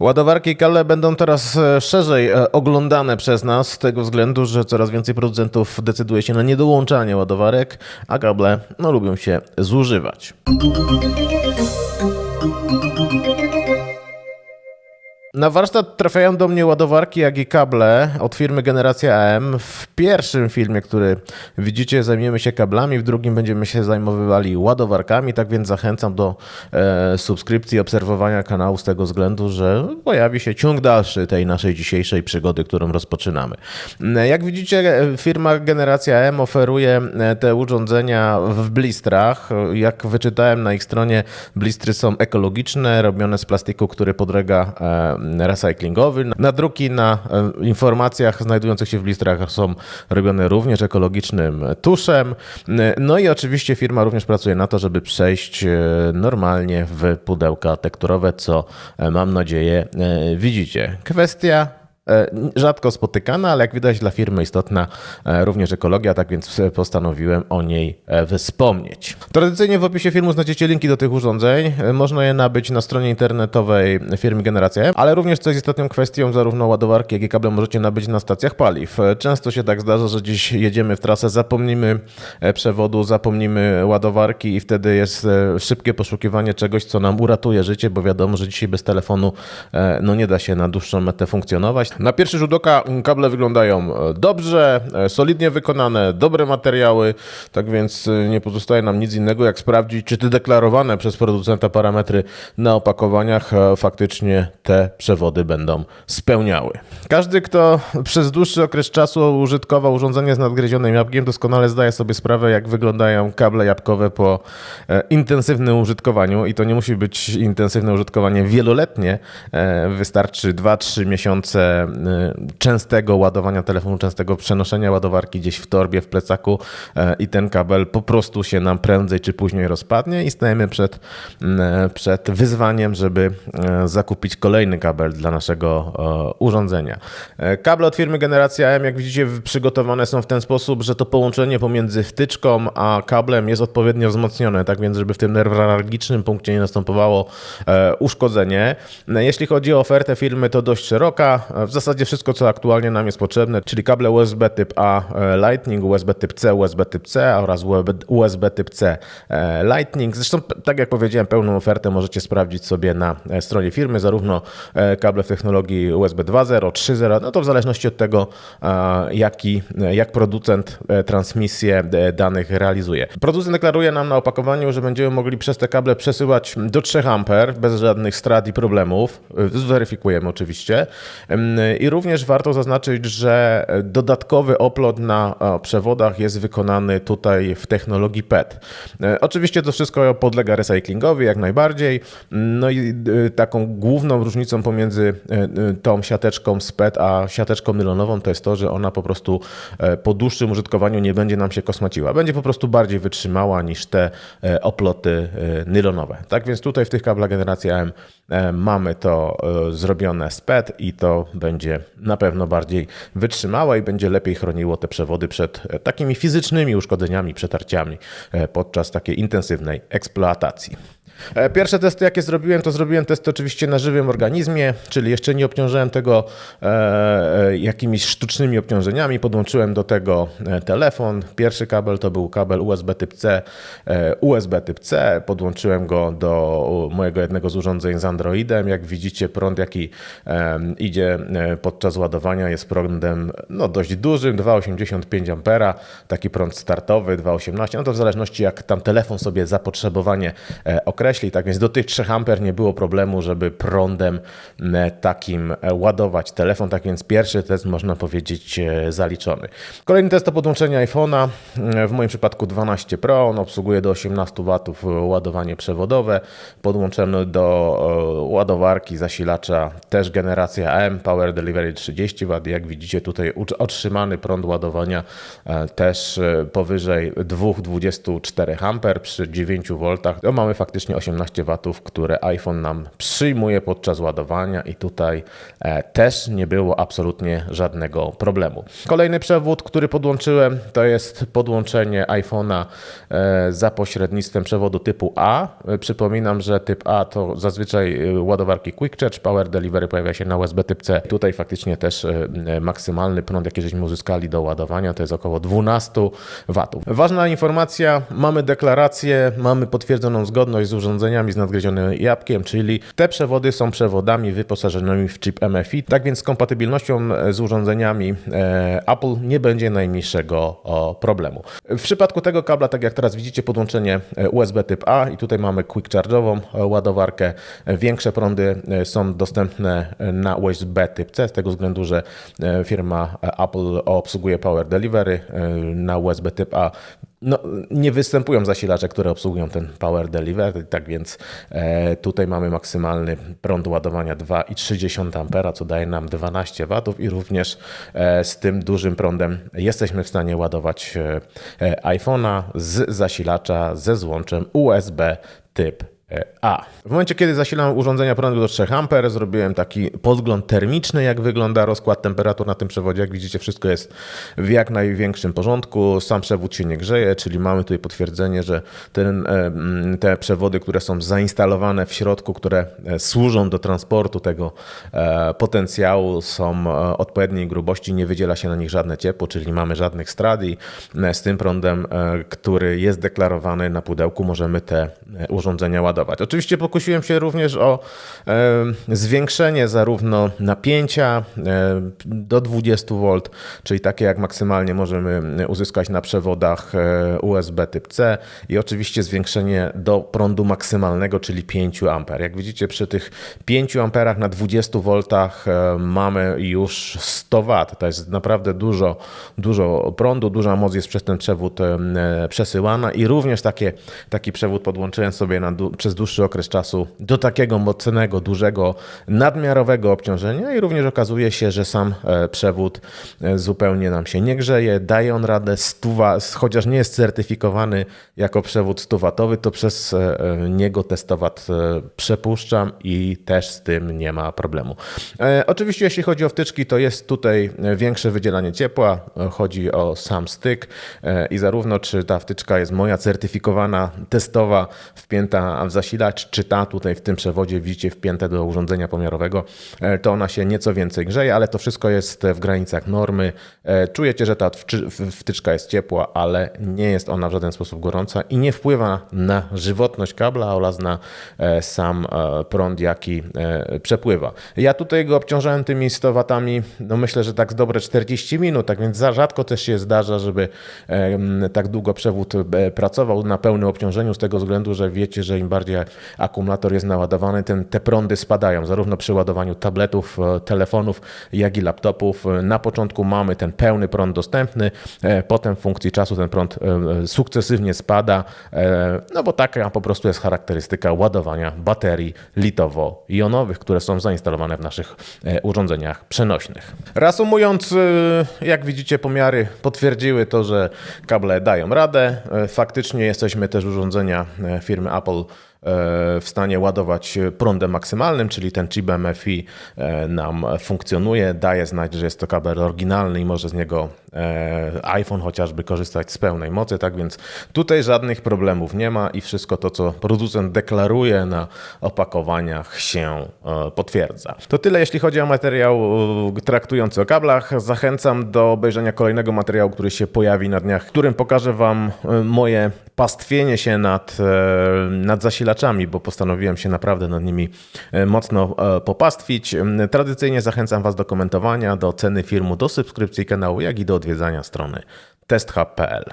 Ładowarki i kable będą teraz e, szerzej e, oglądane przez nas z tego względu, że coraz więcej producentów decyduje się na niedołączanie ładowarek, a kable no, lubią się zużywać. Na warsztat trafiają do mnie ładowarki, jak i kable od firmy Generacja AM. W pierwszym filmie, który widzicie, zajmiemy się kablami, w drugim będziemy się zajmowywali ładowarkami, tak więc zachęcam do e, subskrypcji, obserwowania kanału z tego względu, że pojawi się ciąg dalszy tej naszej dzisiejszej przygody, którą rozpoczynamy. E, Jak widzicie, firma Generacja AM oferuje e, te urządzenia w blistrach. Jak wyczytałem na ich stronie, blistry są ekologiczne, robione z plastiku, który podlega e, recyklingowy. Nadruki na e, informacjach znajdujących się w blistrach są robione również ekologicznym tuszem. No i oczywiście firma również pracuje na to, żeby przejść e, normalnie w pudełka tekturowe, co e, mam nadzieję widzicie. Kwestia Rzadko spotykana, ale jak widać dla firmy istotna e, również ekologia, tak więc e, postanowiłem o niej e, wspomnieć. Tradycyjnie w opisie filmu znajdziecie linki do tych urządzeń. E, Można je nabyć na stronie internetowej firmy Generacja M, ale również co jest istotną kwestią, zarówno ładowarki, jak i kable możecie nabyć na stacjach paliw. E, Często się tak zdarza, że gdzieś jedziemy w trasę, zapomnimy e, przewodu, zapomnimy ładowarki i wtedy jest e, szybkie poszukiwanie czegoś, co nam uratuje życie, bo wiadomo, że dzisiaj bez telefonu e, no nie da się na dłuższą metę funkcjonować. Na pierwszy rzut oka kable wyglądają e, dobrze, e, solidnie wykonane, dobre materiały, tak więc e, nie pozostaje nam nic innego jak sprawdzić, czy te deklarowane przez producenta parametry na opakowaniach faktycznie te przewody będą spełniały. Każdy, kto przez dłuższy okres czasu użytkował urządzenie z nadgryzionym jabłkiem, doskonale zdaje sobie sprawę, jak wyglądają kable jabłkowe po intensywnym użytkowaniu i to nie musi być intensywne użytkowanie wieloletnie, wystarczy 2-3 miesiące e, częstego ładowania telefonu, częstego przenoszenia ładowarki gdzieś w torbie, w plecaku e, i ten kabel po prostu się nam prędzej czy później rozpadnie i stajemy przed, e, przed wyzwaniem, żeby zakupić kolejny kabel dla naszego urządzenia. Kable od firmy Generacja M, jak widzicie, przygotowane są w ten sposób, że to połączenie pomiędzy wtyczką a kablem jest odpowiednio wzmocnione, tak więc, żeby w tym newralgicznym punkcie nie następowało e, uszkodzenie. Jeśli chodzi o ofertę firmy, to dość szeroka. W zasadzie wszystko, co aktualnie nam jest potrzebne, czyli kable USB typ A e, Lightning, USB typ C, USB typ C oraz USB typ C e, Lightning. Zresztą, tak jak powiedziałem, pełną ofertę możecie sprawdzić sobie na e, stronie firmy, zarówno kable w technologii USB 2.0, 3.0, no to w zależności od tego, jaki, jak producent transmisję danych realizuje. Producent deklaruje nam na opakowaniu, że będziemy mogli przez te kable przesyłać do 3 A bez żadnych strat i problemów. Zweryfikujemy oczywiście. Em, I również warto zaznaczyć, że dodatkowy oplot na e, przewodach jest wykonany tutaj w technologii PET. E, Oczywiście to wszystko podlega recyklingowi jak najbardziej. No i e, taką główną różnicą pomiędzy tą siateczką z PET a siateczką nylonową to jest to, że ona po prostu po dłuższym użytkowaniu nie będzie nam się kosmaciła. Będzie po prostu bardziej wytrzymała niż te oploty nylonowe. Tak więc tutaj w tych kablach generacji e, mamy to zrobione z PET i to będzie na pewno bardziej wytrzymałe i będzie lepiej chroniło te przewody przed e, takimi fizycznymi uszkodzeniami, przetarciami e, podczas takiej intensywnej eksploatacji. E, Pierwsze testy, jakie zrobiłem, to zrobiłem testy oczywiście na żywym organizmie, czyli jeszcze nie obciążyłem tego e, e, jakimiś sztucznymi obciążeniami. Podłączyłem do tego telefon. Pierwszy kabel to był kabel USB typ C, USB typ C. Podłączyłem go do mojego jednego z urządzeń z Androidem. Jak widzicie, prąd, jaki idzie podczas ładowania, jest prądem no, dość dużym, 2,85 A. Taki prąd startowy, 2,18. No to w zależności, jak tam telefon sobie zapotrzebowanie e, określi. Tak więc do tych 3 A nie było problemu, żeby prądem e, takim e, ładować telefon. Tak więc pierwszy test można powiedzieć e, zaliczony. Kolejny test to podłączenie iPhone'a. W moim przypadku 12 Pro. On obsługuje do 18 W ładowanie przewodowe. Podłączony do ładowarki zasilacza też generacja AM Power Delivery 30 W. Jak widzicie tutaj otrzymany prąd ładowania też powyżej 2,24 A przy 9 V. To mamy faktycznie właśnie 18 W, które iPhone nam przyjmuje podczas ładowania i tutaj e, też nie było absolutnie żadnego problemu. Kolejny przewód, który podłączyłem, to jest podłączenie iPhone'a e, za pośrednictwem przewodu typu A. E, Przypominam, że typ A to zazwyczaj ładowarki Quick Charge, Power Delivery pojawia się na USB typ C. Tutaj faktycznie też maksymalny prąd, jaki żeśmy uzyskali do ładowania, to jest około 12 W. Ważna informacja, mamy deklarację, mamy potwierdzoną zgodność z urządzeniami z nadgryzionym jabłkiem, czyli te przewody są przewodami wyposażonymi w chip MFI, tak więc z kompatybilnością z urządzeniami e, Apple nie będzie najmniejszego problemu. W przypadku tego kabla, tak jak teraz widzicie, podłączenie e, USB typ A i tutaj mamy quick charge'ową e, ładowarkę. Większe prądy są dostępne na USB typ C, z tego względu, że firma Apple obsługuje Power Delivery na USB typ A. No, nie występują zasilacze, które obsługują ten Power Delivery, tak więc e, tutaj mamy maksymalny prąd ładowania 2,3 A, co daje nam 12 W i również e, z tym dużym prądem jesteśmy w stanie ładować e, iPhone'a z zasilacza ze złączem USB typ A. W momencie, kiedy zasilam urządzenia prądu do 3 A, zrobiłem taki podgląd termiczny, jak wygląda rozkład temperatur na tym przewodzie. Jak widzicie, wszystko jest w jak największym porządku. Sam przewód się nie grzeje, czyli mamy tutaj potwierdzenie, że ten, e, te przewody, które są zainstalowane w środku, które e, służą do transportu tego e, potencjału, są e, odpowiedniej grubości, nie wydziela się na nich żadne ciepło, czyli nie mamy żadnych strat i e, z tym prądem, e, który jest deklarowany na pudełku, możemy te e, urządzenia ładować. Oczywiście pokusiłem się również o zwiększenie zarówno napięcia do 20 V, czyli takie jak maksymalnie możemy uzyskać na przewodach USB typ C i oczywiście zwiększenie do prądu maksymalnego, czyli 5 A. Jak widzicie przy tych 5 A na 20 V mamy już 100 W. To jest naprawdę dużo, dużo prądu, duża moc jest przez ten przewód e, przesyłana i również takie, taki przewód podłączyłem sobie na, przez dłuższy okres czasu do takiego mocnego, dużego, nadmiarowego obciążenia i również okazuje się, że sam e, przewód e, zupełnie nam się nie grzeje, daje on radę 100 wa- chociaż nie jest certyfikowany jako przewód 100-watowy, to przez e, niego testowat przepuszczam i też z tym nie ma problemu. Oczywiście jeśli chodzi o wtyczki, to jest tutaj większe wydzielanie ciepła, chodzi o sam styk i zarówno czy ta wtyczka jest moja certyfikowana, testowa, wpięta w zasilacz, czy ta tutaj w tym przewodzie widzicie wpięte do urządzenia pomiarowego, e, to ona się nieco więcej grzeje, ale to wszystko jest w granicach normy. E, Czujecie, że ta wtyczka jest ciepła, ale nie jest ona w żaden sposób gorąca i nie wpływa na żywotność kabla oraz na e, sam prąd, jaki przepływa. Ja tutaj go obciążałem tymi 100 watami, no myślę, że tak z dobre 40 minut, tak więc za rzadko też się zdarza, żeby tak długo przewód pracował na pełnym obciążeniu, z tego względu, że wiecie, że im bardziej akumulator jest naładowany, te prądy spadają, zarówno przy ładowaniu tabletów, e, telefonów, jak i laptopów. E, Na początku mamy ten pełny prąd dostępny, e, potem w funkcji czasu ten prąd sukcesywnie spada, no bo taka po prostu jest charakterystyka ładowania baterii litowo-jonowych, które są zainstalowane w naszych urządzeniach przenośnych. Reasumując, jak widzicie, pomiary potwierdziły to, że kable dają radę. Faktycznie jesteśmy też urządzenia firmy Apple w stanie ładować prądem maksymalnym, czyli ten chip MFI e, nam funkcjonuje, daje znać, że jest to kabel oryginalny i może z niego e, iPhone chociażby korzystać z pełnej mocy, tak więc tutaj żadnych problemów nie ma i wszystko to, co producent deklaruje na opakowaniach się e, potwierdza. To tyle, jeśli chodzi o materiał e, traktujący o kablach. Zachęcam do obejrzenia kolejnego materiału, który się pojawi na dniach, w którym pokażę Wam e, moje pastwienie się nad, e, nad zasilaczami, bo postanowiłem się naprawdę nad nimi e, mocno e, popastwić. Tradycyjnie zachęcam Was do komentowania, do oceny filmu, do subskrypcji kanału, jak i do odwiedzania strony testhub.pl.